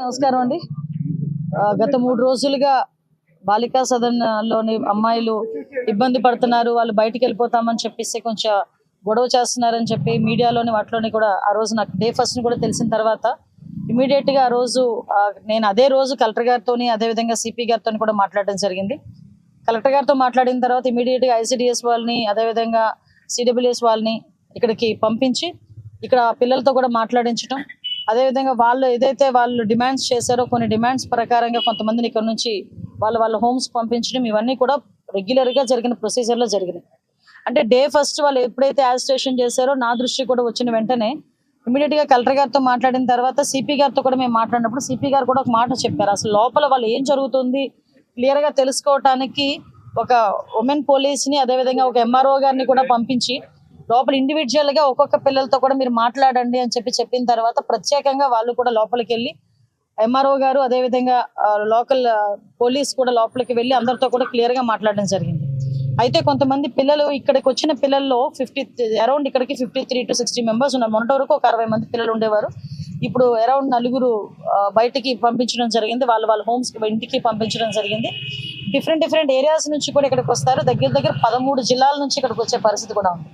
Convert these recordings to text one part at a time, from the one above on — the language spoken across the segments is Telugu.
నమస్కారం అండి. గత మూడు రోజులుగా బాలికా సదన్లోని అమ్మాయిలు ఇబ్బంది పడుతున్నారు. వాళ్ళు బయటికి వెళ్ళిపోతామని చెప్పేసి కొంచెం గొడవ చేస్తున్నారని చెప్పి మీడియాలోని వాటిలోని కూడా ఆ రోజు నాకు డే ఫస్ట్ కూడా తెలిసిన తర్వాత ఇమీడియట్గా ఆ రోజు నేను అదే రోజు కలెక్టర్ గారితోని అదే విధంగా సిపి గారితో కూడా మాట్లాడడం జరిగింది. కలెక్టర్ గారితో మాట్లాడిన తర్వాత ఇమీడియట్గా ఐసిడిఎస్ వాళ్ళని అదేవిధంగా సిడబ్ల్యూఎస్ వాళ్ళని ఇక్కడికి పంపించి ఇక్కడ పిల్లలతో కూడా మాట్లాడించడం అదేవిధంగా వాళ్ళు ఏదైతే వాళ్ళు డిమాండ్స్ చేశారో కొన్ని డిమాండ్స్ ప్రకారంగా కొంతమందిని ఇక్కడ నుంచి వాళ్ళ వాళ్ళ హోమ్స్ పంపించడం ఇవన్నీ కూడా రెగ్యులర్గా జరిగిన ప్రొసీజర్లో జరిగినాయి. అంటే డే ఫస్ట్ వాళ్ళు ఎప్పుడైతే యాజిస్ట్రేషన్ చేశారో నా దృష్టి కూడా వచ్చిన వెంటనే ఇమీడియట్గా కలెక్టర్ గారితో మాట్లాడిన తర్వాత సిపి గారితో కూడా మేము మాట్లాడినప్పుడు సిపి గారు కూడా ఒక మాట చెప్పారు. అసలు లోపల వాళ్ళు ఏం జరుగుతుంది? క్లియర్గా తెలుసుకోవటానికి ఒక ఉమెన్ పోలీస్ని అదేవిధంగా ఒక ఎంఆర్ఓ గారిని కూడా పంపించి లోపల ఇండివిజువల్గా ఒక్కొక్క పిల్లలతో కూడా మీరు మాట్లాడండి అని చెప్పి చెప్పిన తర్వాత ప్రత్యేకంగా వాళ్ళు కూడా లోపలికి వెళ్ళి ఎంఆర్ఓ గారు అదేవిధంగా లోకల్ పోలీస్ కూడా లోపలికి వెళ్ళి అందరితో కూడా క్లియర్గా మాట్లాడడం జరిగింది. అయితే కొంతమంది పిల్లలు ఇక్కడికి వచ్చిన పిల్లల్లో ఫిఫ్టీ అరౌండ్ ఇక్కడికి fifty three to sixty members ఉన్నారు. మొన్నటి వరకు ఒక అరవై మంది పిల్లలు ఉండేవారు. ఇప్పుడు అరౌండ్ నలుగురు బయటికి పంపించడం జరిగింది. వాళ్ళు వాళ్ళ హోమ్స్ ఇంటికి పంపించడం జరిగింది. డిఫరెంట్ డిఫరెంట్ ఏరియాస్ నుంచి కూడా ఇక్కడికి వస్తారు. దగ్గర దగ్గర పదమూడు జిల్లాల నుంచి ఇక్కడికి వచ్చే పరిస్థితి కూడా ఉంది.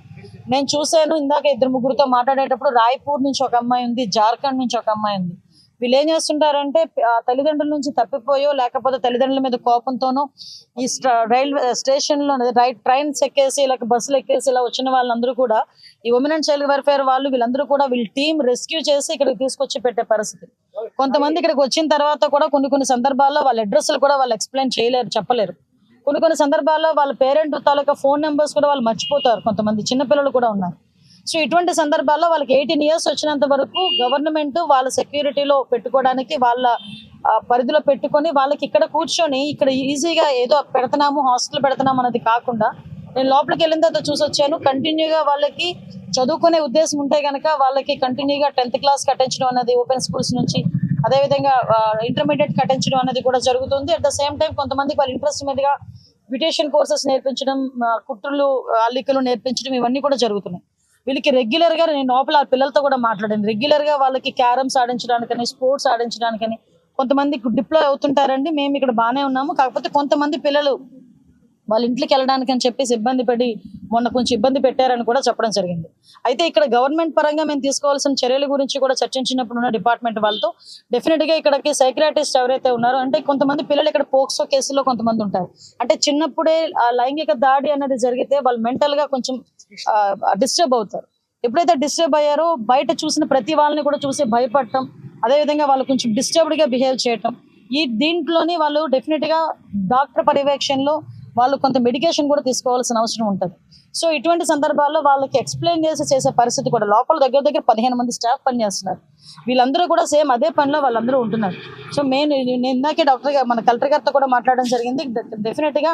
నేను చూశాను ఇందాక ఇద్దరు ముగ్గురుతో మాట్లాడేటప్పుడు రాయ్పూర్ నుంచి ఒక అమ్మాయి ఉంది జార్ఖండ్ నుంచి ఒక అమ్మాయి ఉంది. వీళ్ళు ఏం చేస్తుంటారంటే ఆ, తల్లిదండ్రుల నుంచి తప్పిపోయో లేకపోతే తల్లిదండ్రుల మీద కోపంతోనో ఈ స్ట- రైల్వే స్టేషన్లో రైట్ ట్రైన్స్ ఎక్కేసి లేక బస్సులు ఎక్కేసి ఇలా వచ్చిన వాళ్ళందరూ కూడా ఈ ఉమెన్ అండ్ చైల్డ్ వెల్ఫేర్ వాళ్ళు వీళ్ళందరూ కూడా వీళ్ళ టీం రెస్క్యూ చేసి ఇక్కడికి తీసుకొచ్చి పెట్టే పరిస్థితి. కొంతమంది ఇక్కడికి వచ్చిన తర్వాత కూడా కొన్ని కొన్ని సందర్భాల్లో వాళ్ళ అడ్రస్లు కూడా వాళ్ళు ఎక్స్ప్లెయిన్ చేయలేరు చెప్పలేరు. కొన్ని కొన్ని సందర్భాల్లో వాళ్ళ పేరెంట్ తాలూకా ఫోన్ నెంబర్స్ కూడా వాళ్ళు మర్చిపోతారు. కొంతమంది చిన్నపిల్లలు కూడా ఉన్నారు. సో ఇటువంటి సందర్భాల్లో వాళ్ళకి ఎయిటీన్ ఇయర్స్ వచ్చినంత వరకు గవర్నమెంట్ వాళ్ళ సెక్యూరిటీలో పెట్టుకోవడానికి వాళ్ళ పరిధిలో పెట్టుకొని వాళ్ళకి ఇక్కడ కూర్చొని ఇక్కడ ఈజీగా ఏదో పెడుతున్నాము హాస్టల్ పెడుతున్నాము అన్నది కాకుండా నేను లోపలికి వెళ్ళిన తర్వాత చూసి వచ్చాను కంటిన్యూగా వాళ్ళకి చదువుకునే ఉద్దేశం ఉంటే గనక వాళ్ళకి కంటిన్యూగా టెన్త్ క్లాస్ కట్టించడం అనేది ఓపెన్ స్కూల్స్ నుంచి అదేవిధంగా ఇంటర్మీడియట్ కట్టించడం అనేది కూడా జరుగుతుంది. అట్ ద సేమ్ టైం కొంతమందికి వాళ్ళ ఇంట్రెస్ట్ మీదుగా బ్యూటేషన్ కోర్సెస్ నేర్పించడం కుట్రులు అల్లికలు నేర్పించడం ఇవన్నీ కూడా జరుగుతున్నాయి. వీళ్ళకి రెగ్యులర్గా నేను లోపల ఆ పిల్లలతో కూడా మాట్లాడాను. రెగ్యులర్గా వాళ్ళకి క్యారమ్స్ ఆడించడానికని స్పోర్ట్స్ ఆడించడానికని కొంతమంది డిప్లాయ్ అవుతుంటారండి. మేము ఇక్కడ బాగానే ఉన్నాము. కాకపోతే కొంతమంది పిల్లలు వాళ్ళ ఇంట్లోకి వెళ్ళడానికి అని చెప్పేసి ఇబ్బంది పడి మొన్న కొంచెం ఇబ్బంది పెట్టారని కూడా చెప్పడం జరిగింది. అయితే ఇక్కడ గవర్నమెంట్ పరంగా మేము తీసుకోవాల్సిన చర్యల గురించి కూడా చర్చించినప్పుడు ఉన్న డిపార్ట్మెంట్ వాళ్ళతో డెఫినెట్గా ఇక్కడికి సైక్రాటిస్ట్ ఎవరైతే ఉన్నారో అంటే కొంతమంది పిల్లలు ఇక్కడ పోక్సో కేసులో కొంతమంది ఉంటారు. అంటే చిన్నప్పుడే ఆ లైంగిక దాడి అనేది జరిగితే వాళ్ళు మెంటల్గా కొంచెం డిస్టర్బ్ అవుతారు. ఎప్పుడైతే డిస్టర్బ్ అయ్యారో బయట చూసిన ప్రతి వాళ్ళని కూడా చూసి భయపడటం అదేవిధంగా వాళ్ళు కొంచెం డిస్టర్బ్డ్గా బిహేవ్ చేయటం ఈ దీంట్లోని వాళ్ళు డెఫినెట్గా డాక్టర్ పర్యవేక్షణలో వాళ్ళు కొంత మెడికేషన్ కూడా తీసుకోవాల్సిన అవసరం ఉంటుంది. సో ఇటువంటి సందర్భాల్లో వాళ్ళకి ఎక్స్ప్లెయిన్ చేసి చేసే పరిస్థితి కూడా లోపల దగ్గర దగ్గర పదిహేను మంది స్టాఫ్ పనిచేస్తున్నారు. వీళ్ళందరూ కూడా సేమ్ అదే పనిలో వాళ్ళందరూ ఉంటున్నారు. సో మెయిన్ నేను ఇందాకే డాక్టర్ గారు మన కలెక్టర్ గారితో కూడా మాట్లాడడం జరిగింది. డెఫినెట్గా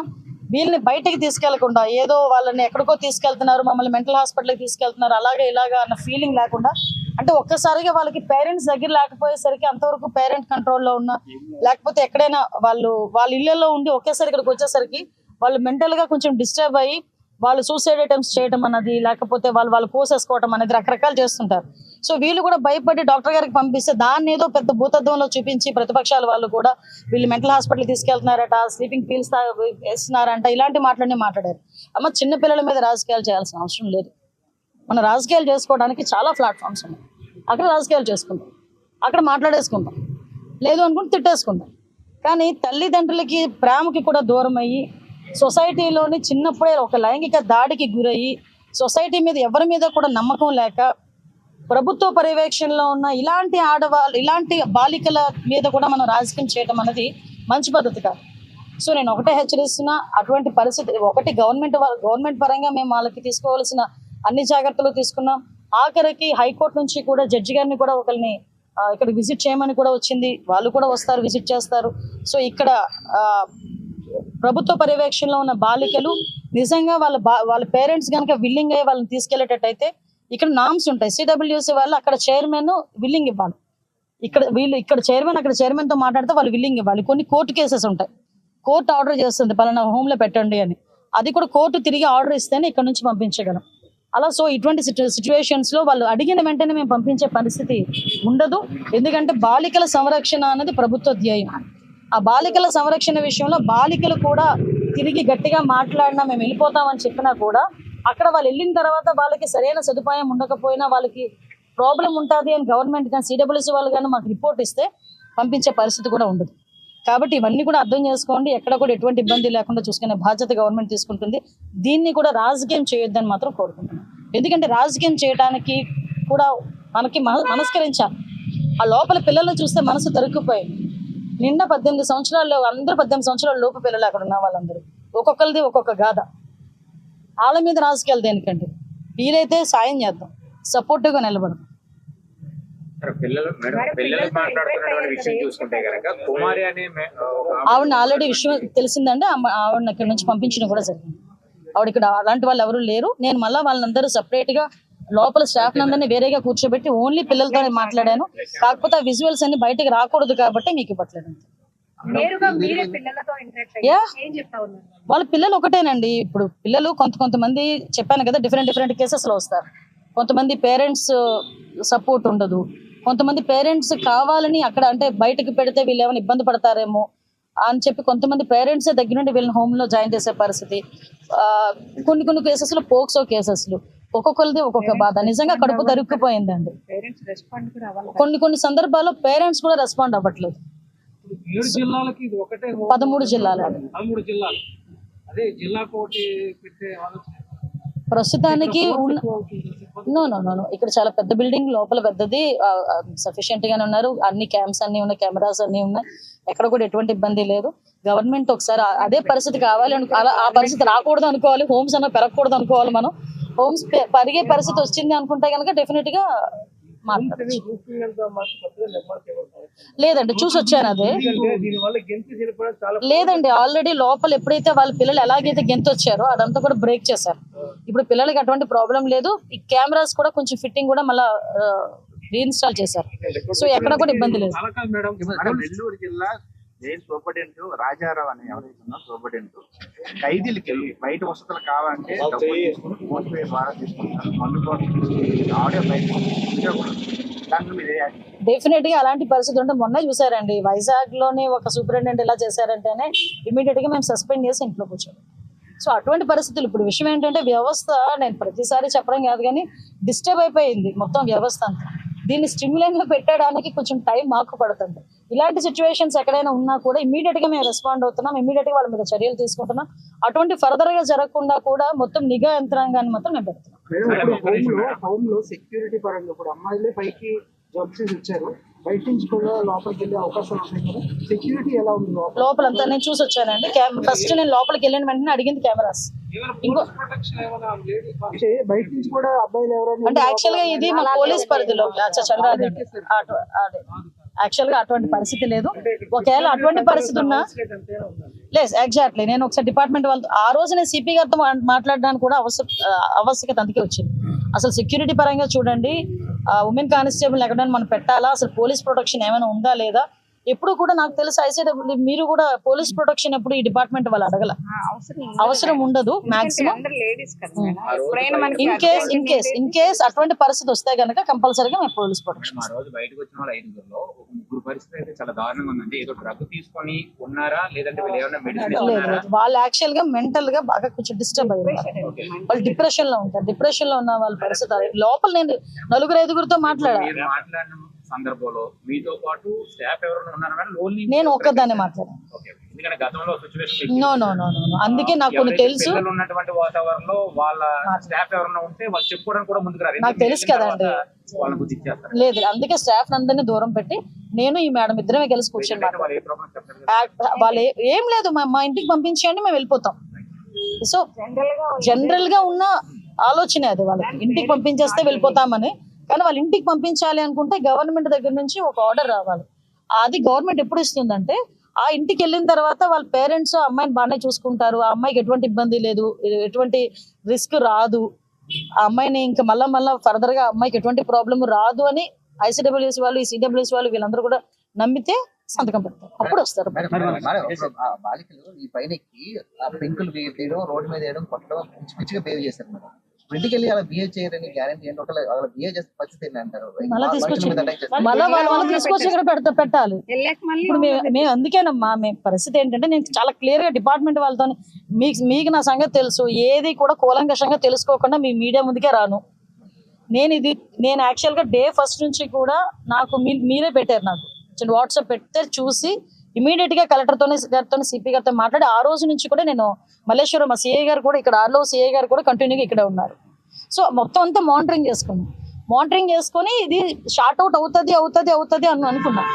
వీళ్ళని బయటకి తీసుకెళ్ళకుండా ఏదో వాళ్ళని ఎక్కడికో తీసుకెళ్తున్నారు మమ్మల్ని మెంటల్ హాస్పిటల్కి తీసుకెళ్తున్నారు అలాగే ఇలాగా అన్న ఫీలింగ్ లేకుండా అంటే ఒక్కసారిగా వాళ్ళకి పేరెంట్స్ దగ్గర లేకపోయేసరికి అంతవరకు పేరెంట్ కంట్రోల్లో ఉన్న లేకపోతే ఎక్కడైనా వాళ్ళు వాళ్ళ ఇళ్ళలో ఉండి ఒకేసారి ఇక్కడికి వచ్చేసరికి వాళ్ళు మెంటల్గా కొంచెం డిస్టర్బ్ అయ్యి వాళ్ళు సూసైడ్ అటెంప్ట్స్ చేయడం అన్నది లేకపోతే వాళ్ళు వాళ్ళు కోసేసుకోవడం అనేది రకరకాలు చేస్తుంటారు. సో వీళ్ళు కూడా భయపడి డాక్టర్ గారికి పంపిస్తే దాన్ని ఏదో పెద్ద భూతత్వంలో చూపించి ప్రతిపక్షాల వాళ్ళు కూడా వీళ్ళు మెంటల్ హాస్పిటల్ తీసుకెళ్తున్నారట స్లీపింగ్ పీల్స్ వేస్తున్నారంట ఇలాంటి మాటలన్నీ మాట్లాడారు. అమ్మ చిన్నపిల్లల మీద రాజకీయాలు చేయాల్సిన అవసరం లేదు. మన రాజకీయాలు చేసుకోవడానికి చాలా ప్లాట్ఫామ్స్ ఉన్నాయి. అక్కడ రాజకీయాలు చేసుకుంటాం అక్కడ మాట్లాడేసుకుంటాం లేదు అనుకుంటే తిట్టేసుకుంటాం కానీ తల్లిదండ్రులకి ప్రేమకి కూడా దూరం అయ్యి సొసైటీలోని చిన్నప్పుడే ఒక లైంగిక దాడికి గురయ్యి సొసైటీ మీద ఎవరి మీద కూడా నమ్మకం లేక ప్రభుత్వ పర్యవేక్షణలో ఉన్న ఇలాంటి ఆడవాళ్ళు ఇలాంటి బాలికల మీద కూడా మనం రాజకీయం చేయడం అనేది మంచి పద్ధతి కాదు. సో నేను ఒకటే హెచ్చరిస్తున్నా అటువంటి పరిస్థితి ఒకటి గవర్నమెంట్ గవర్నమెంట్ పరంగా మేము వాళ్ళకి తీసుకోవాల్సిన అన్ని జాగ్రత్తలు తీసుకున్నాం. ఆఖరికి హైకోర్టు నుంచి కూడా జడ్జి గారిని కూడా ఒకరిని ఇక్కడ విజిట్ చేయమని కూడా వచ్చింది. వాళ్ళు కూడా వస్తారు విజిట్ చేస్తారు. సో ఇక్కడ ప్రభుత్వ పర్యవేక్షణలో ఉన్న బాలికలు నిజంగా వాళ్ళ వాళ్ళ పేరెంట్స్ కనుక విల్లింగ్ అయ్యి వాళ్ళని తీసుకెళ్ళేటట్టయితే ఇక్కడ నామ్స్ ఉంటాయి. సిడబ్ల్యూసి వాళ్ళు అక్కడ చైర్మన్ విల్లింగ్ ఇవ్వాలి. ఇక్కడ వీళ్ళు ఇక్కడ చైర్మన్ అక్కడ చైర్మన్తో మాట్లాడితే వాళ్ళు విల్లింగ్ ఇవ్వాలి. కొన్ని కోర్టు కేసెస్ ఉంటాయి. కోర్టు ఆర్డర్ చేస్తుంది పలానా హోమ్లో పెట్టండి అని. అది కూడా కోర్టు తిరిగి ఆర్డర్ ఇస్తేనే ఇక్కడ నుంచి పంపించగలం. అలా సో ఇటువంటి సిచ్యువేషన్స్లో వాళ్ళు అడిగిన వెంటనే మేము పంపించే పరిస్థితి ఉండదు. ఎందుకంటే బాలికల సంరక్షణ అనేది ప్రభుత్వ ధ్యేయం. ఆ బాలికల సంరక్షణ విషయంలో బాలికలు కూడా తిరిగి గట్టిగా మాట్లాడినా మేము వెళ్ళిపోతామని చెప్పినా కూడా అక్కడ వాళ్ళు వెళ్ళిన తర్వాత వాళ్ళకి సరైన సదుపాయం ఉండకపోయినా వాళ్ళకి ప్రాబ్లం ఉంటుంది అని గవర్నమెంట్ కానీ సిడబ్ల్యూసీ వాళ్ళు కానీ మాకు రిపోర్ట్ ఇస్తే పంపించే పరిస్థితి కూడా ఉండదు. కాబట్టి ఇవన్నీ కూడా అర్థం చేసుకోండి. ఎక్కడ కూడా ఎటువంటి ఇబ్బంది లేకుండా చూసుకునే బాధ్యత గవర్నమెంట్ తీసుకుంటుంది. దీన్ని కూడా రాజకీయం చేయొద్దని మాత్రం కోరుకుంటున్నాను ఎందుకంటే రాజకీయం చేయడానికి కూడా మనకి మన- మనస్కరించాలి. ఆ లోపల పిల్లల్ని చూస్తే మనసు తరుక్కుపోయింది. నిన్న పద్దెనిమిది సంవత్సరాలు అందరూ పద్దెనిమిది సంవత్సరాల లోపు పిల్లలు అక్కడ ఉన్న వాళ్ళందరూ. ఒక్కొక్కరిది ఒక్కొక్క గాథ. వాళ్ళ మీద రాజకీయాలు దేనికండి? వీలైతే సాయం చేద్దాం. సపోర్టివ్గా నిలబడదాం. ఆవిడ ఆల్రెడీ విషయం తెలిసిందంటే ఆమె- ఆవిడని ఇక్కడ నుంచి పంపించడం కూడా జరిగింది. ఆవిడ ఇక్కడ అలాంటి వాళ్ళు ఎవరు లేరు. నేను మళ్ళీ వాళ్ళందరూ సపరేట్గా లోపల స్టాఫ్ అందరినీ వేరేగా కూర్చోబెట్టి ఓన్లీ పిల్లలతో మాట్లాడాను. కాకపోతే ఆ విజువల్స్ అన్ని బయటకు రాకూడదు కాబట్టి మీకు ఇవ్వట్లేదు అంతే. నేరుగా మీరే పిల్లలతో ఇంటరాక్ట్ Yeah. అయ్యి ఏం చెప్తా ఉన్నారు వాళ్ళ పిల్లలు ఒకటేనండి. ఇప్పుడు పిల్లలు కొంత కొంతమంది చెప్పాను కదా డిఫరెంట్ డిఫరెంట్ కేసెస్లో వస్తారు. కొంతమంది పేరెంట్స్ సపోర్ట్ ఉండదు. కొంతమంది పేరెంట్స్ కావాలని అక్కడ అంటే బయటకు పెడితే వీళ్ళు ఏమైనా ఇబ్బంది పడతారేమో అని చెప్పి కొంతమంది పేరెంట్స్ దగ్గర నుండి వీళ్ళని home లో జాయిన్ చేసే పరిస్థితి. ఆ, కొన్ని కొన్ని కేసెస్లో పోక్సో కేసెస్లు ఒక్కొక్కరిది ఒక్కొక్క బాధ. నిజంగా కడుపు తరుక్కుపోయిందండి. పేరెంట్స్ రెస్పాండ్ కూడా అవ్వాలి కొన్ని కొన్ని సందర్భాల్లో పేరెంట్స్ కూడా రెస్పాండ్ అవ్వట్లేదు. ఏడు జిల్లాలకి ఇది ఒకటే హోమ్ పదమూడు జిల్లాలు. అదే పెట్టే ఆలోచన. ప్రస్తుతానికి. నో నో నో ఇక్కడ చాలా పెద్ద బిల్డింగ్ లోపల పెద్దది సఫిషియెంట్ గానే ఉన్నారు. అన్ని క్యాంప్స్ అన్ని ఉన్నాయి కెమెరాస్ అన్ని ఉన్నాయి. ఎక్కడ కూడా ఎటువంటి ఇబ్బంది లేదు. గవర్నమెంట్ ఒకసారి అదే పరిస్థితి కావాలి అనుకో అలా ఆ పరిస్థితి రాకూడదు అనుకోవాలి. హోమ్స్ అన్న పెరగకూడదు అనుకోవాలి మనం. హోమ్స్ పరిగే పరిస్థితి వచ్చింది అనుకుంటే కనుక డెఫినెట్గా. లేదండి చూసి వచ్చాను అదే. ఎందుకంటే దీనివల్ల గెంతి చనిపోవడం చాలా లేదండి ఆల్రెడీ లోపల ఎప్పుడైతే వాళ్ళ పిల్లలు ఎలాగైతే గెంతు వచ్చారో అదంతా కూడా బ్రేక్ చేశారు. ఇప్పుడు పిల్లలకి అటువంటి ప్రాబ్లం లేదు. ఈ కెమెరాస్ కూడా కొంచెం ఫిట్టింగ్ కూడా మళ్ళీ రీఇన్స్టాల్ చేశారు. సో ఎక్కడ కూడా ఇబ్బంది లేదు. జైలు సూపరింటెండెంట్ రాజారావు అని ఎవరైతే సూపరింటెండెంట్ ఖైదీలకి వెళ్ళి బయట వసతులు కావాలంటే ఫోన్ పే ద్వారా తీసుకుంటారు. మందు ఆడియో బయట డెఫినెట్గా అలాంటి పరిస్థితి ఉంటే మొన్న చూసారండి. వైజాగ్లోనే ఒక సూపరింటెండెంట్ ఇలా చేశారంటేనే ఇమీడియట్గా మేము సస్పెండ్ చేసి ఇంట్లో కూర్చోం సో అటువంటి పరిస్థితులు ఇప్పుడు విషయం ఏంటంటే వ్యవస్థ నేను ప్రతిసారి చెప్పడం కాదు కానీ డిస్టర్బ్ అయిపోయింది మొత్తం వ్యవస్థ అంతా. దీన్ని స్టిమ్యులైన్లో పెట్టడానికి కొంచెం టైం మాకు పడుతుంది. ఇలాంటి సిచ్యువేషన్స్ ఎక్కడైనా ఉన్నా కూడా ఇమీడియట్గా మేము రెస్పాండ్ అవుతున్నాం. ఇమీడియట్గా వాళ్ళ మీద చర్యలు తీసుకుంటున్నాం. అటువంటి ఫర్దర్గా జరగకుండా కూడా మొత్తం నిఘా యంత్రాంగాన్ని మాత్రం మేము పెడుతున్నాం. సెక్యూరిటీ పరంగా ఇప్పుడు అమ్మాయిలే పైకి జాబ్ చేసి వచ్చారు. బయట నుంచి కూడా లోపలికి వెళ్ళే అవకాశాలు ఉన్నాయి కదా. సెక్యూరిటీ ఎలా ఉంది లోపల? లోపలంతా నేను చూసి వచ్చానండి. ఫస్ట్ నేను లోపలికి వెళ్ళిన వెంటనే అడిగింది కెమెరాస్ ఇంకో- అంటే బయట నుంచి కూడా అబ్బాయిలు ఎవరైనా అంటే యాక్చువల్గా ఇది మా పోలీస్ పరిధిలో అచ్చా చంద్రాది యాక్చువల్గా అటువంటి పరిస్థితి లేదు. ఒకవేళ అటువంటి పరిస్థితి ఉన్నా లేదు ఎగ్జాక్ట్లీ నేను ఒకసారి డిపార్ట్మెంట్ వాళ్ళతో ఆ రోజు నేను సిపి గారితో మాట్లాడడానికి కూడా అవసర ఆవశ్యకత అందుకే వచ్చింది. అసలు సెక్యూరిటీ పరంగా చూడండి ఉమెన్ కానిస్టేబుల్ ఎక్కడైనా మనం పెట్టాలా? అసలు పోలీస్ ప్రొటెక్షన్ ఏమైనా ఉందా లేదా? ఎప్పుడు కూడా నాకు తెలిసి ఐసీడబ్ల్యూ మీరు కూడా పోలీస్ ప్రొటెక్షన్ ఎప్పుడు ఈ డిపార్ట్మెంట్ వాళ్ళు అడగల? అవసరం అవసరం ఉండదు maximum. In case in case in case అటువంటి పరిస్థితి వస్తే గనక కంపల్సరీగా మేము పోలీస్ ప్రొటెక్షన్ బయటకు వచ్చిన వాళ్ళు ఐదుగురులో ఒక ముగ్గురు పరిస్థితి అయితే చాలా దారుణంగా ఉందండి. ఏదో డ్రగ్ తీసుకొని ఉన్నారా? లేదంటే వీళ్ళు ఏమైనా మెడిసిన్ లేదు ఉన్నారా లేదు. వాళ్ళు యాక్చువల్గా మెంటల్గా బాగా కొంచెం డిస్టర్బ్ అయ్యి ఉన్నారు. ఓకే వాళ్ళు డిప్రెషన్లో ఉంటారు. డిప్రెషన్లో ఉన్న వాళ్ళ పరిస్థితి. లోపల నేను నలుగురు ఐదుగురితో మాట్లాడిన సందర్భంలో మీతో పాటు స్టాఫ్ ఎవరైనా ఉన్నారా మేడం ఓన్లీ నేను ఒక్కదాన్ని మాట్లాడాను. ఓకే ఎందుకంటే గతంలో situation no no no no అందుకే నాకు కొన్ని తెలుసు. ఉన్నటువంటి వాతావరణంలో వాళ్ళ స్టాఫ్ ఎవరైనా ఉంటే వాళ్ళు చెప్పుకోవడానికి కూడా ముందుకు రారు. నాకు తెలుసు కదండి. వాళ్ళని బుద్ధి ఇచ్చేస్తారు లేదు. అందుకే స్టాఫ్ అందరినీ దూరం పెట్టి నేను ఈ మేడం ఇద్దరమే కలిసి కూర్చొని వాళ్ళు ఏ కదా. లేదు. మా ఇంటికి పంపించేయండి మేము వెళ్ళిపోతాం. సో జనరల్గా జనరల్గా ఉన్న ఆలోచనే అది వాళ్ళకి. ఇంటికి పంపించేస్తే వెళ్ళిపోతామని కానీ వాళ్ళ ఇంటికి పంపించాలి అనుకుంటే గవర్నమెంట్ దగ్గర నుంచి ఒక ఆర్డర్ రావాలి. అది గవర్నమెంట్ ఎప్పుడు ఇస్తుందంటే ఆ ఇంటికి వెళ్ళిన తర్వాత వాళ్ళ పేరెంట్స్ అమ్మాయిని బాగానే చూసుకుంటారు. ఆ అమ్మాయికి ఎటువంటి ఇబ్బంది లేదు ఎటువంటి రిస్క్ రాదు. ఆ అమ్మాయిని ఇంకా మళ్ళా మళ్ళా ఫర్దర్గా అమ్మాయికి ఎటువంటి ప్రాబ్లం రాదు అని ఐసీడబ్ల్యూఎస్ వాళ్ళు ఈ సిడబ్ల్యూఎస్ వాళ్ళు వీళ్ళందరూ కూడా నమ్మితే సంతకం పెడతారు. అప్పుడు వస్తారు. బాలికలు ఈ పైన పెంకులు వేయడం రోడ్డు మీద వేయడం కొట్టడం పిచ్చి పిచ్చిగా బిహేవ్ చేస్తారు మేడం ఇంటికి వెళ్ళి అలా బిహేవ్ చేయరని గ్యారంటీ ఏంటి ఒకవేళ అలా బిహేవ్ చేస్తే పరిస్థితి ఏంటి అంటారు? మళ్ళా తీసుకొచ్చి. మళ్ళా వాళ్ళు వాళ్ళు తీసుకొచ్చి ఇక్కడ పెడతా పెట్టాలి. ఇప్పుడు మేము మేము అందుకేనమ్మా మేము పరిస్థితి ఏంటంటే నేను చాలా క్లియర్గా డిపార్ట్మెంట్ వాళ్ళతో మీకు మీకు నా సంగతి తెలుసు. ఏది కూడా కూలంకషంగా తెలుసుకోకుండా మీ మీడియా ముందుకే రాను. నేను ఇది నేను యాక్చువల్గా డే ఫస్ట్ నుంచి కూడా నాకు మీ- మీరే పెట్టారు నాకు. వాట్సాప్ పెడితే చూసి ఇమీడియట్గా కలెక్టర్ గారితో సిపి గారితో మాట్లాడి ఆ రోజు నుంచి కూడా నేను మల్లేశ్వరం మా సిఐ గారు కూడా ఇక్కడ ఆర్లో సిఐ గారు కూడా కంటిన్యూగా ఇక్కడే ఉన్నారు. సో మొత్తం అంతా మానిటరింగ్ చేసుకున్నాం. మానిటరింగ్ చేసుకొని ఇది షార్ట్ అవుట్ అవుతుంది అవుతుంది అవుతుంది అని అనుకున్నాం.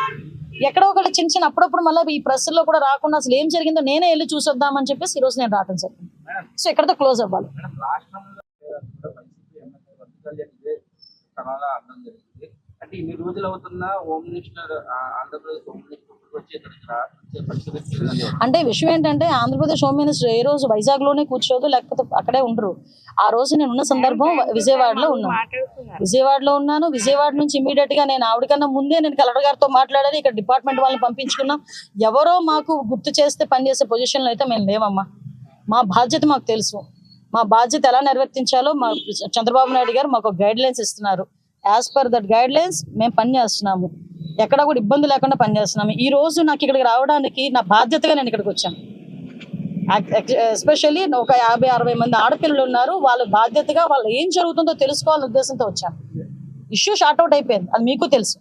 ఎక్కడో ఒకటి చిన్న చిన్న అప్పుడప్పుడు మళ్ళీ ఈ ప్రెస్లో కూడా రాకుండా అసలు ఏం జరిగిందో నేనే వెళ్ళి చూసొద్దామని చెప్పేసి ఈ రోజు నేను రావడం జరిగింది. సో ఎక్కడితో క్లోజ్ అవ్వాలి? అంటే ఇన్ని రోజులు అవుతున్నా home minister Andhra Pradesh home minister అంటే విషయం ఏంటంటే ఆంధ్రప్రదేశ్ హోమ్ మినిస్టర్ ఏ రోజు వైజాగ్లోనే కూర్చోదు లేకపోతే అక్కడే ఉండరు. ఆ రోజు నేను ఉన్న సందర్భం విజయవాడలో ఉన్నాను. విజయవాడలో ఉన్నాను. విజయవాడ నుంచి ఇమీడియట్గా నేను ఆవిడకన్నా ముందే నేను కలెక్టర్ గారితో మాట్లాడాను ఇక్కడ డిపార్ట్మెంట్ వాళ్ళని పంపించుకున్నాం. ఎవరో మాకు గుర్తు చేస్తే పనిచేసే పొజిషన్లో అయితే మేము లేవమ్మా. మా బాధ్యత మాకు తెలుసు. మా బాధ్యత ఎలా నిర్వర్తించాలో మా చంద్రబాబు నాయుడు గారు మాకు గైడ్ లైన్స్ ఇస్తున్నారు. As per that guidelines మేము పని చేస్తున్నాము. ఎక్కడ కూడా ఇబ్బంది లేకుండా పనిచేస్తున్నాము. ఈ రోజు నాకు ఇక్కడికి రావడానికి నా బాధ్యతగా నేను ఇక్కడికి వచ్చాను. ఎస్పెషల్లీ ఒక యాభై అరవై మంది ఆడపిల్లలు ఉన్నారు. వాళ్ళ బాధ్యతగా వాళ్ళు ఏం జరుగుతుందో తెలుసుకోవాలనే ఉద్దేశంతో వచ్చాను. ఇష్యూ షార్ట్ అవుట్ అయిపోయింది. అది మీకు తెలుసు.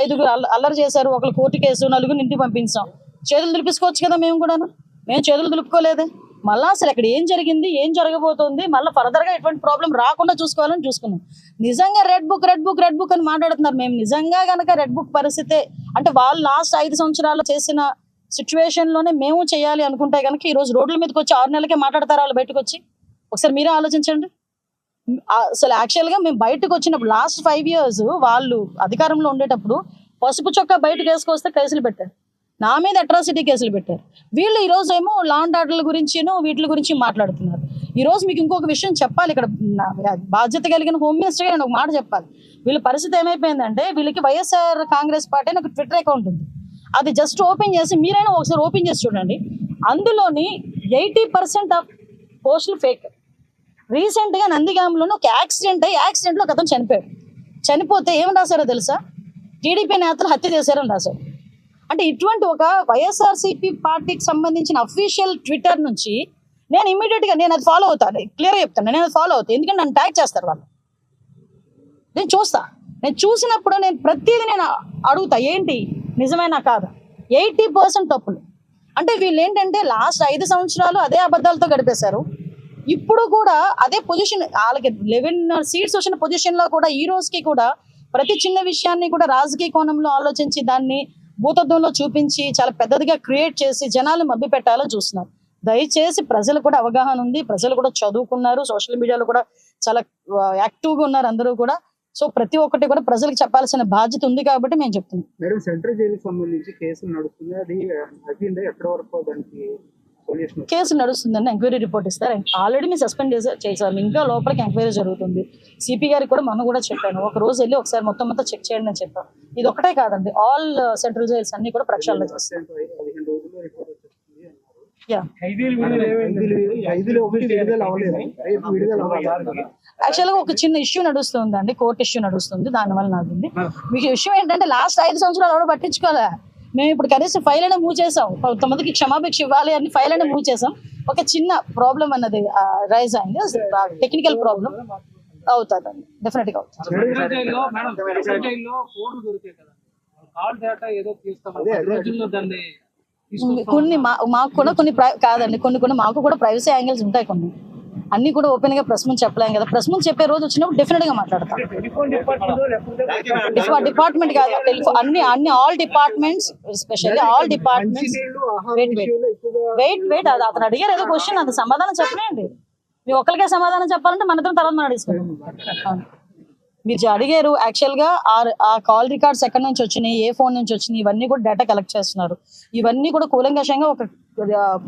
ఐదుగురు అల్లరి చేశారు. ఒకరు కోర్టు కేసు నలుగురు ఇంటికి పంపించాం. చేతులు దులిపించుకోవచ్చు కదా మేము కూడా మేము చేతులు దులుపుకోలేదే? మళ్ళా అసలు ఇక్కడ ఏం జరిగింది ఏం జరగబోతుంది మళ్ళీ ఫర్దర్గా ఎటువంటి ప్రాబ్లం రాకుండా చూసుకోవాలని చూసుకున్నాం. నిజంగా red book red book red book అని మాట్లాడుతున్నారు. మేము నిజంగా గనక రెడ్ బుక్ పరిస్థితే అంటే వాళ్ళు లాస్ట్ ఐదు సంవత్సరాలు చేసిన సిచ్యువేషన్లోనే మేము చేయాలి అనుకుంటే కనుక ఈ రోజు రోడ్ల మీదకి వచ్చి ఆరు నెలలకే మాట్లాడతారు వాళ్ళు బయటకు వచ్చి ఒకసారి మీరే ఆలోచించండి. అసలు యాక్చువల్గా మేము బయటకు వచ్చినప్పుడు లాస్ట్ ఫైవ్ ఇయర్స్ వాళ్ళు అధికారంలో ఉండేటప్పుడు పసుపు చొక్కా బయటకు వేసుకొస్తే కేసులు పెట్టారు. నా మీద అట్రాసిటీ కేసులు పెట్టారు. వీళ్ళు ఈరోజు ఏమో లాండ్ ఆర్డర్ల గురించి వీటి గురించి మాట్లాడుతున్నారు. ఈరోజు మీకు ఇంకొక విషయం చెప్పాలి ఇక్కడ. బాధ్యత కలిగిన హోమ్ మినిస్టర్గా నేను ఒక మాట చెప్పాలి. వీళ్ళ పరిస్థితి ఏమైపోయిందంటే వీళ్ళకి వైఎస్ఆర్ కాంగ్రెస్ పార్టీ అని ఒక ట్విట్టర్ అకౌంట్ ఉంది. అది జస్ట్ ఓపెన్ చేసి మీరైనా ఒకసారి ఓపెన్ చేసి చూడండి. అందులోని ఎయిటీ పర్సెంట్ ఆఫ్ పోస్టులు ఫేక్ రీసెంట్గా గా ఒక యాక్సిడెంట్ అయ్యి యాక్సిడెంట్లో ఒక అతను చనిపోయాడు. చనిపోతే ఏం రాశారో తెలుసా? టీడీపీ నేతలు హత్య చేశారని రాశారు. అంటే ఇటువంటి ఒక వైఎస్ఆర్సీపీ పార్టీకి సంబంధించిన అఫీషియల్ ట్విట్టర్ నుంచి నేను ఇమీడియట్గా నేను అది ఫాలో అవుతాను క్లియర్ చెప్తాను. నేను అది ఫాలో అవుతాను ఎందుకంటే నన్ను ట్యాగ్ చేస్తారు వాళ్ళు. నేను చూస్తా. నేను చూసినప్పుడు నేను ప్రతిదీ నేను అడుగుతా. ఏంటి? నిజమేనా కాదు? ఎయిటీ పర్సెంట్ తప్పులు. అంటే వీళ్ళు ఏంటంటే లాస్ట్ ఐదు సంవత్సరాలు అదే అబద్ధాలతో గడిపేశారు. ఇప్పుడు కూడా అదే పొజిషన్ వాళ్ళకి లెవెన్ సీట్స్ వచ్చిన పొజిషన్లో కూడా ఈ రోజుకి కూడా ప్రతి చిన్న విషయాన్ని కూడా రాజకీయ కోణంలో ఆలోచించి దాన్ని భూతత్వంలో చూపించి చాలా పెద్దదిగా క్రియేట్ చేసి జనాలు మబ్బి పెట్టాలో చూస్తున్నారు. దయచేసి ప్రజలు కూడా అవగాహన ఉంది. ప్రజలు కూడా చదువుకున్నారు. సోషల్ మీడియాలో కూడా చాలా యాక్టివ్గా ఉన్నారు అందరూ కూడా. సో ప్రతి ఒక్కటి కూడా ప్రజలకు చెప్పాల్సిన బాధ్యత ఉంది కాబట్టి మేము చెప్తున్నాం. మేడం సెంట్రల్ జైలుకి సంబంధించి కేసులు నడుస్తుంది అది అయ్యిందా వరకు దానికి కేసు నడుస్తుందండి ఎంక్వైరీ రిపోర్ట్ ఇస్తారు. ఆల్రెడీ మేము సస్పెండ్ చేసారు చేసాం ఇంకా లోపలికి ఎంక్వైరీ జరుగుతుంది. సిపి గారికి కూడా మనం కూడా చెప్పాను. ఒక రోజు వెళ్ళి ఒకసారి మొత్తం మొత్తం చెక్ చేయండి అని చెప్పాం ఇది ఒకటే కాదండి. ఆల్ సెంట్రల్ జైల్స్ అన్ని కూడా ప్రక్షాళన చేస్తాం పదిహేను రోజుల్లో రిపోర్ట్ వచ్చేస్తుంది అన్నారు. యా ఐదులు ఐదులో ఒకటి విడుదల అవ్వలేదు. రేపు విడుదల అవ్వాలి యాక్చువల్గా ఒక చిన్న ఇష్యూ నడుస్తుందండి. కోర్టు ఇష్యూ నడుస్తుంది. దానివల్ల నాకుంది. మీకు ఇష్యూ ఏంటంటే లాస్ట్ ఐదు సంవత్సరాలు ఎవరు పట్టించుకోలే. మేము ఇప్పుడు కనీసం ఫైల్ అయినా మూవ్ చేసాం. కొంతమందికి క్షమాభిక్ష ఇవ్వాలి అని ఫైల్ అయినా మూవ్ చేసాం. ఒక చిన్న ప్రాబ్లం అన్నది రైజ్ అయింది. టెక్నికల్ ప్రాబ్లం అవుతుందండి డెఫినెట్గా అవుతుంది కొన్ని మా- మాకు కూడా కొన్ని కాదండి. కొన్ని కొన్ని మాకు కూడా ప్రైవసీ యాంగిల్స్ ఉంటాయి కొన్ని. అన్ని కూడా ఓపెన్గా ప్రెస్ ముందు చెప్పలేం కదా. ప్రెస్ ముందు చెప్పే రోజు వచ్చినప్పుడు డెఫినెట్గా మాట్లాడతాం. డిపార్ట్మెంట్ కాదు అన్ని అన్ని all departments specially all departments wait wait wait wait అది అతను అడిగారు ఏదో క్వశ్చన్ అది సమాధానం చెప్పలేండి. మీ ఒక్కరికే సమాధానం చెప్పాలంటే మన తర్వాత మనం అడుగుతాం మీరు అడిగారు యాక్చువల్గా ఆ- ఆ కాల్ రికార్డ్స్ ఎక్కడి నుంచి వచ్చినాయి ఏ ఫోన్ నుంచి వచ్చినాయి ఇవన్నీ కూడా డేటా కలెక్ట్ చేస్తున్నారు. ఇవన్నీ కూడా కూలంకషంగా ఒక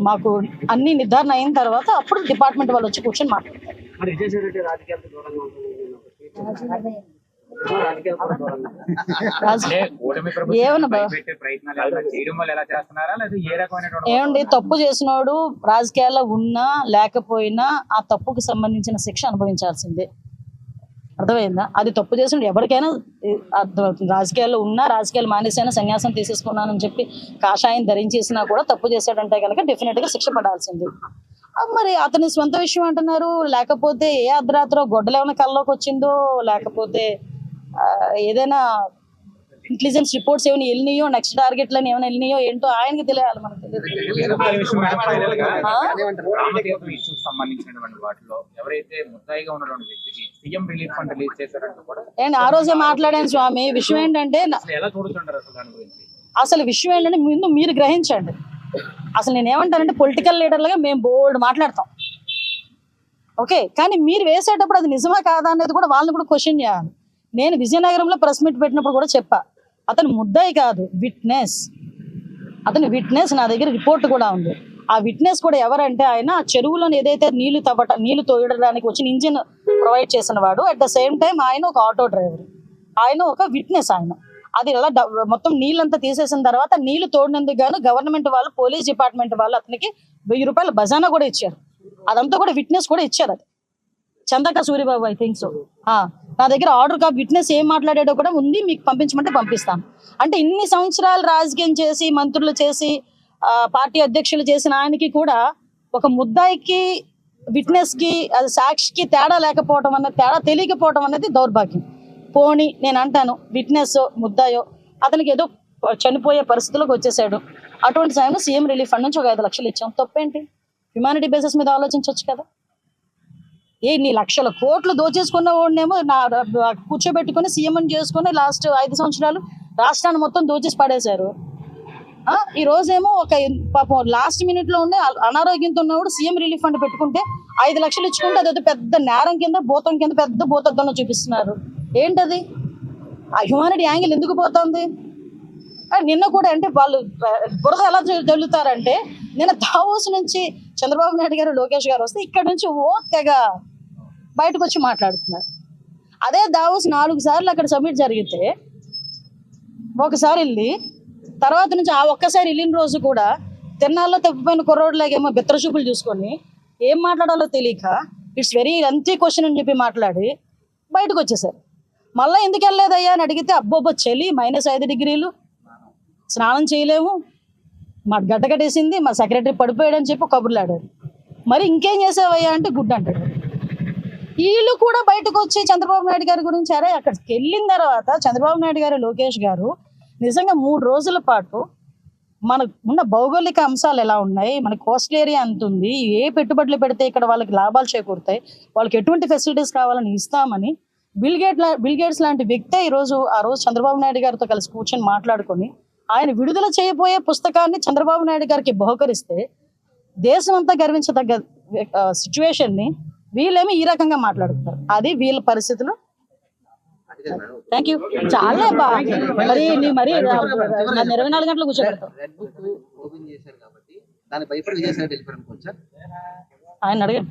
మాకు అన్ని నిర్ధారణ అయిన తర్వాత అప్పుడు డిపార్ట్మెంట్ వాళ్ళు వచ్చి కూర్చొని మాట్లాడతారు. ఏమండి తప్పు చేసినోడు రాజకీయాల్లో ఉన్నా లేకపోయినా ఆ తప్పుకు సంబంధించిన శిక్ష అనుభవించాల్సిందే. అర్థమైందా? అది తప్పు చేసిన ఎవరికైనా అర్థమవుతుంది రాజకీయాల్లో ఉన్నా రాజకీయాలు మానేసైనా సన్యాసం తీసేసుకున్నానని చెప్పి కాషాయం ధరించేసినా కూడా తప్పు చేశాడంటే కనుక డెఫినెట్గా శిక్ష పడాల్సింది. మరి అతని స్వంత విషయం అంటున్నారు. లేకపోతే ఏ అర్ధరాత్రో గొడ్డలు ఏమైనా కల్లోకి వచ్చిందో లేకపోతే ఏదైనా ఇంటెలిజెన్స్ రిపోర్ట్స్ ఏమైనా వెళ్ళినాయో నెక్స్ట్ టార్గెట్లని ఏమైనా వెళ్ళినాయో ఏంటో ఆయనకి తెలియాలి మనకు తెలియదు. ఆ? రామతీర్థం ఇష్యూస్ సంబంధించినటువంటి వాటిలో ఎవరైతే ముద్దాయిగా ఉన్నటువంటి వ్యక్తికి సీఎం రిలీఫ్ ఫండ్ రిలీజ్ చేశారంటూ కూడా ఏంటి ఆ రోజే మాట్లాడాను స్వామి విషయం ఏంటంటే నా- అసలు ఎలా చూడుతుంటారు అసలు దాని గురించి? అసలు విషయం ఏంటంటే ముందు మీరు గ్రహించండి. అసలు నేను ఏమంటానంటే పొలిటికల్ లీడర్లుగా మేము బోర్డు మాట్లాడతాం. ఓకే కానీ మీరు వేసేటప్పుడు అది నిజమా కాదా అనేది కూడా వాళ్ళని కూడా క్వశ్చన్ చేయాలి. నేను విజయనగరంలో ప్రెస్ మీట్ పెట్టినప్పుడు కూడా చెప్పా. అతను ముద్దాయి కాదు విట్నెస్. అతని విట్నెస్ నా దగ్గర రిపోర్ట్ కూడా ఉంది. ఆ విట్నెస్ కూడా ఎవరంటే ఆయన ఆ చెరువులోని ఏదైతే నీళ్ళు తవ్వట నీళ్ళు తోయడానికి వచ్చిన ఇంజిన్ ప్రొవైడ్ చేసిన వాడు అట్ ద సేమ్ టైం ఆయన ఒక ఆటో డ్రైవర్ ఆయన ఒక విట్నెస్ ఆయన. అది ఎలా మొత్తం నీళ్ళంతా తీసేసిన తర్వాత నీళ్ళు తోడినందుకు గాను గవర్నమెంట్ వాళ్ళు పోలీస్ డిపార్ట్మెంట్ వాళ్ళు అతనికి వెయ్యి రూపాయల బజానా కూడా ఇచ్చారు. అదంతా కూడా విట్నెస్ కూడా ఇచ్చారు అది. Chandaka Suryababu I think so నా దగ్గర ఆర్డర్ కాపీ విట్నెస్ ఏం మాట్లాడాడో కూడా ఉంది మీకు పంపించమంటే పంపిస్తాను. అంటే ఇన్ని సంవత్సరాలు రాజకీయం చేసి మంత్రులు చేసి పార్టీ అధ్యక్షులు చేసిన ఆయనకి కూడా ఒక ముద్దాయికి విట్నెస్కి అది సాక్షికి తేడా లేకపోవడం అన్నది తేడా తెలియకపోవడం అనేది దౌర్భాగ్యం. పోని నేను అంటాను విట్నెస్ ముద్దాయో అతనికి ఏదో చనిపోయే పరిస్థితిలోకి వచ్చేసాడు. అటువంటి సమయంలో సీఎం రిలీఫ్ ఫండ్ నుంచి ఒక ఐదు లక్షలు ఇచ్చాం. తప్పేంటి? హ్యుమానిటీ బేసిస్ మీద ఆలోచించవచ్చు కదా. ఏ నీ లక్షల కోట్లు దోచేసుకున్న వాడినేమో నా కూర్చోబెట్టుకుని సీఎం అని చేసుకుని లాస్ట్ ఐదు సంవత్సరాలు రాష్ట్రాన్ని మొత్తం దోచేసి పడేశారు. ఆ, ఈ రోజేమో ఒక పాపం లాస్ట్ మినిట్లో ఉండే అనారోగ్యంతో ఉన్నప్పుడు సీఎం రిలీఫ్ ఫండ్ పెట్టుకుంటే ఐదు లక్షలు ఇచ్చుకుంటే అదొక పెద్ద నేరం కింద భూతం కింద పెద్ద భూతత్వంలో చూపిస్తున్నారు. ఏంటది? ఆ హ్యూమానిటీ యాంగిల్ ఎందుకు పోతుంది? నిన్న కూడా అంటే వాళ్ళు బురద ఎలా జ- జల్లుతారంటే నిన్న దావోస్ నుంచి చంద్రబాబు నాయుడు గారు లోకేష్ గారు వస్తే ఇక్కడ నుంచి ఓ తెగ బయటకు వచ్చి మాట్లాడుతున్నారు. అదే దావోస్ నాలుగు సార్లు అక్కడ సబ్మిట్ జరిగితే ఒకసారి వెళ్ళి తర్వాత నుంచి ఆ ఒక్కసారి వెళ్ళిన రోజు కూడా తిన్నాల్లో తప్పిపోయిన కుర్రోడ్లాగేమో బిత్రచూపులు చూసుకొని ఏం మాట్లాడాలో తెలియక ఇట్స్ వెరీ లెంతీ క్వశ్చన్ అని చెప్పి మాట్లాడి బయటకు వచ్చేసారు మళ్ళీ ఎందుకు వెళ్ళలేదయ్యా అని అడిగితే అబ్బోబ్బో చలి మైనస్ ఐదు డిగ్రీలు స్నానం చేయలేము మా గడ్డ కట్టేసింది మా సెక్రటరీ పడిపోయాడని చెప్పి కబుర్లాడారు. మరి ఇంకేం చేసావయ్యా అంటే గుడ్ అంటాడు. వీళ్ళు కూడా బయటకు వచ్చి చంద్రబాబు నాయుడు గారి గురించి అరే అక్కడికి వెళ్ళిన తర్వాత చంద్రబాబు నాయుడు గారు లోకేష్ గారు నిజంగా మూడు రోజుల పాటు మనకు ఉన్న భౌగోళిక అంశాలు ఎలా ఉన్నాయి మన కోస్టల్ ఏరియా ఎంత ఉంది ఏ పెట్టుబడులు పెడితే ఇక్కడ వాళ్ళకి లాభాలు చేకూరుతాయి వాళ్ళకి ఎటువంటి ఫెసిలిటీస్ కావాలని ఇస్తామని బిల్ గేట్ లా బిల్ గేట్స్ లాంటి వ్యక్తే ఈ రోజు ఆ రోజు చంద్రబాబు నాయుడు గారితో కలిసి కూర్చొని మాట్లాడుకొని ఆయన విడుదల చేయబోయే పుస్తకాన్ని చంద్రబాబు నాయుడు గారికి బహుకరిస్తే దేశం అంతా గర్వించదగ్గ సిచ్యువేషన్ని వీళ్ళేమో ఈ రకంగా మాట్లాడుతున్నారు అది వీళ్ళ పరిస్థితులు. థ్యాంక్ యూ చాలా బా మరి నీ మరి ఇరవై నాలుగు గంటలు కూర్చోబెడతావు. ఆయన అడగండి.